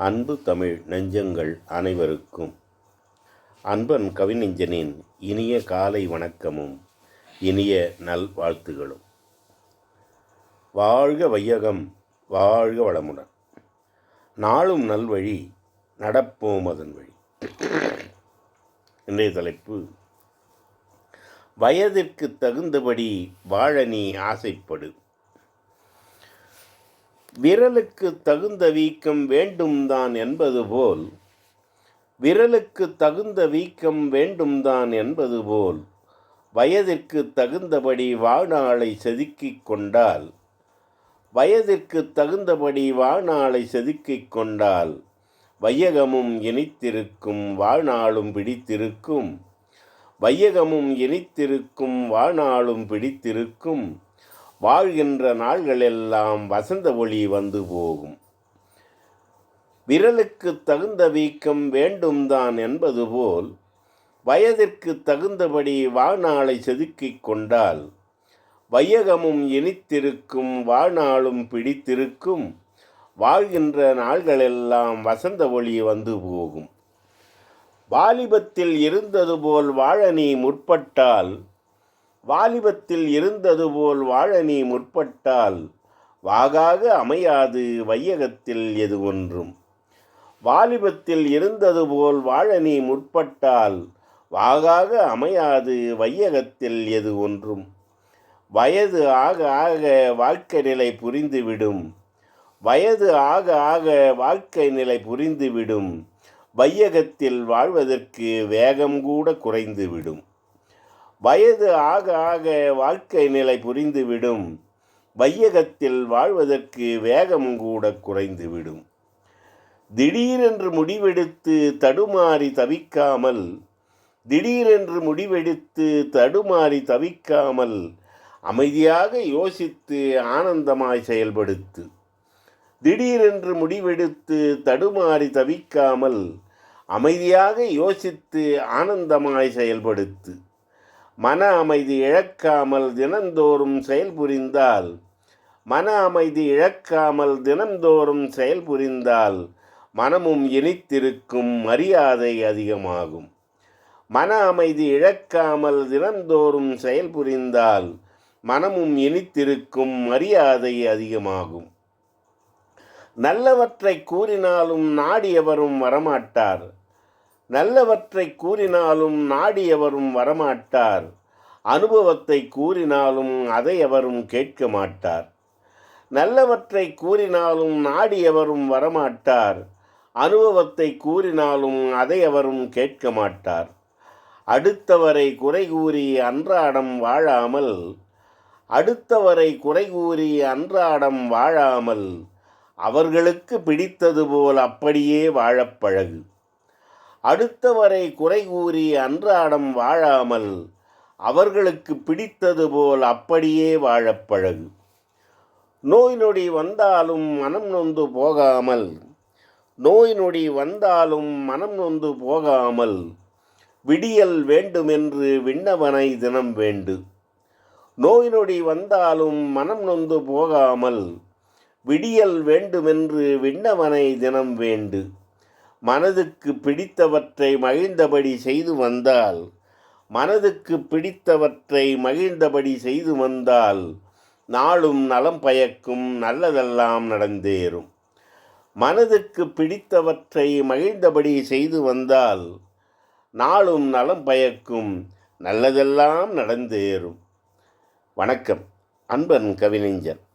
அன்பு தமிழ் நெஞ்சங்கள் அனைவருக்கும். அன்பன் கவிநெஞ்சனின் இனிய காலை வணக்கமும் இனிய நல்வாழ்த்துகளும். வாழ்க வையகம் வாழ்க வளமுடன். நாளும் நல்வழி நடப்போம் அதன் வழி. இன்றைய தலைப்பு வயதிற்கு தகுந்தபடி வாழ நீ ஆசைப்படு. விரலுக்கு தகுந்த வீக்கம் வேண்டும்தான் என்பது போல் விரலுக்கு தகுந்த வீக்கம் வேண்டும்தான் என்பது போல் வயதிற்கு தகுந்தபடி வாழ்நாளை செதுக்கிக் கொண்டால் வயதிற்கு தகுந்தபடி வாழ்நாளை செதுக்கிக் கொண்டால் வையகமும் இனித்திருக்கும் வாழ்நாளும் பிடித்திருக்கும் வையகமும் இனித்திருக்கும் வாழ்நாளும் பிடித்திருக்கும் வாழ்கின்ற நாள்களெல்லாம் வசந்த ஒளி வந்து போகும். விரலுக்கு தகுந்த வீக்கம் வேண்டும்தான் என்பது போல் வயதிற்கு தகுந்தபடி வாழ்நாளை செதுக்கிக் கொண்டால் வையகமும் இனித்திருக்கும் வாழ்நாளும் பிடித்திருக்கும் வாழ்கின்ற நாள்களெல்லாம் வசந்த ஒளி வந்து போகும். வாலிபத்தில் இருந்தது போல் வாழ நீ முற்பட்டால் வாலிபத்தில் இருந்தது போல் வாழ நீ முற்பட்டால் வாகாக அமையாது வையகத்தில் எது ஒன்றும். வாலிபத்தில் இருந்தது போல் வாழ நீ முற்பட்டால் வாகாக அமையாது வையகத்தில் எது ஒன்றும். வயது ஆக ஆக வாழ்க்கை நிலை புரிந்துவிடும். வயது ஆக ஆக வாழ்க்கை நிலை புரிந்துவிடும். வையகத்தில் வாழ்வதற்கு வேகம் கூட குறைந்துவிடும். வயது ஆக ஆக வாழ்க்கை நிலை புரிந்துவிடும். வையகத்தில் வாழ்வதற்கு வேகம் கூட குறைந்துவிடும். திடீரென்று முடிவெடுத்து தடுமாறி தவிக்காமல் திடீரென்று முடிவெடுத்து தடுமாறி தவிக்காமல் அமைதியாக யோசித்து ஆனந்தமாய் செயல்படுத்து திடீரென்று முடிவெடுத்து தடுமாறி தவிக்காமல் அமைதியாக யோசித்து ஆனந்தமாய் செயல்படுத்து. மன அமைதி இழக்காமல் தினந்தோறும் செயல்புரிந்தால் மன அமைதி இழக்காமல் தினந்தோறும் செயல்புரிந்தால் மனமும் இனித்திருக்கும் மரியாதை அதிகமாகும். மன அமைதி இழக்காமல் தினந்தோறும் செயல்புரிந்தால் மனமும் இனித்திருக்கும் மரியாதை அதிகமாகும். நல்லவற்றை கூறினாலும் நாடியவரும் வரமாட்டார். நல்லவற்றை கூறினாலும் நாடியவரும் வரமாட்டார். அனுபவத்தை கூறினாலும் அதை அவரும் கேட்க மாட்டார். நல்லவற்றை கூறினாலும் நாடியவரும் வரமாட்டார். அனுபவத்தை கூறினாலும் அதை அவரும் கேட்க மாட்டார். அடுத்தவரை குறை கூறி அன்றாடம் வாழாமல் அடுத்தவரை குறை கூறி அன்றாடம் வாழாமல் அவர்களுக்கு பிடித்தது போல் அப்படியே வாழப்பழகு. அடுத்தவரை குறை கூறி அன்றாடம் வாழாமல் அவர்களுக்கு பிடித்தது போல் அப்படியே வாழப்பழகு நோய் நொடி வந்தாலும் மனம் நொந்து போகாமல் நோய் நொடி வந்தாலும் மனம் நொந்து போகாமல் விடியல் வேண்டுமென்று விண்ணவனை தினம் வேண்டு. நோய் நொடி வந்தாலும் மனம் நொந்து போகாமல் விடியல் வேண்டுமென்று விண்ணவனை தினம் வேண்டு. மனதுக்கு பிடித்தவற்றை மகிழ்ந்தபடி செய்து வந்தால் மனதுக்கு பிடித்தவற்றை மகிழ்ந்தபடி செய்து வந்தால் நாளும் நலம் பயக்கும் நல்லதெல்லாம் நடந்தேறும். மனதுக்கு பிடித்தவற்றை மகிழ்ந்தபடி செய்து வந்தால் நாளும் நலம் பயக்கும் நல்லதெல்லாம் நடந்தேறும். வணக்கம். அன்பன் கவிஞர்